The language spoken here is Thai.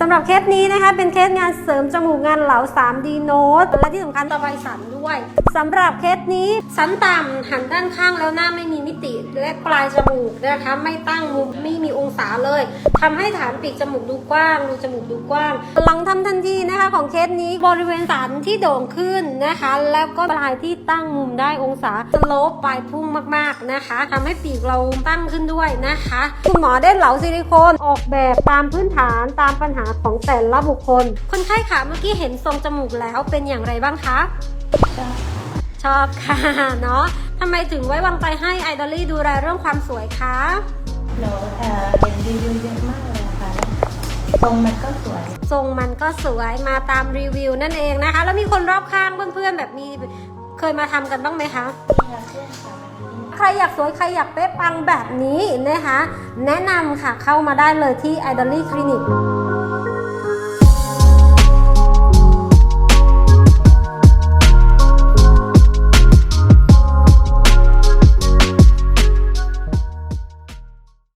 สำหรับเคสนี้นะคะเป็นเคสงานเสริมจมูกงานเหลา 3D โน้ตและที่สำคัญต่อไปสันด้วยสำหรับเคสนี้สันต่ำหันด้านข้างแล้วหน้าไม่มีมิติ และปลายจมูกนะคะ ไม่ตั้งมุมไม่มีองศาเลยทำให้ฐานปีกจมูกดูกว้างรูจมูกดูกว้างหลังทำทันทีนะคะของเคสนี้บริเวณสันที่โด่งขึ้นนะคะ แล้วก็ปลายที่ตั้งมุมได้องศาสโลปปลายพุ่งมากๆนะคะทำให้ปีกเราตั้งขึ้นด้วยนะคะ คุณหมอได้เหลาซิลิโคนออกแบบตามพื้นฐานตามปัญหาของแต่ละบุคคล คนไข้ค่ะเมื่อกี้เห็นทรงจมูกแล้วเป็นอย่างไรบ้างคะชอบค่ะเนาะ ทำไมถึงไว้วางใจให้ไอดอลลี่ดูแลเรื่องความสวยคะหนูเอ่อเห็นรีวิวเยอะมากเลยค่ะตรงมันก็สวย ทรงมันก็สวยมาตามรีวิวนั่นเองนะคะ แล้วมีคนรอบข้างเพื่อนๆแบบมีเคยมาทำกันบ้างไหมคะ ใครอยากสวยใครอยากเป๊ะปังแบบนี้นะคะ แนะนำค่ะเข้ามาได้เลยที่ i d o l y Clinic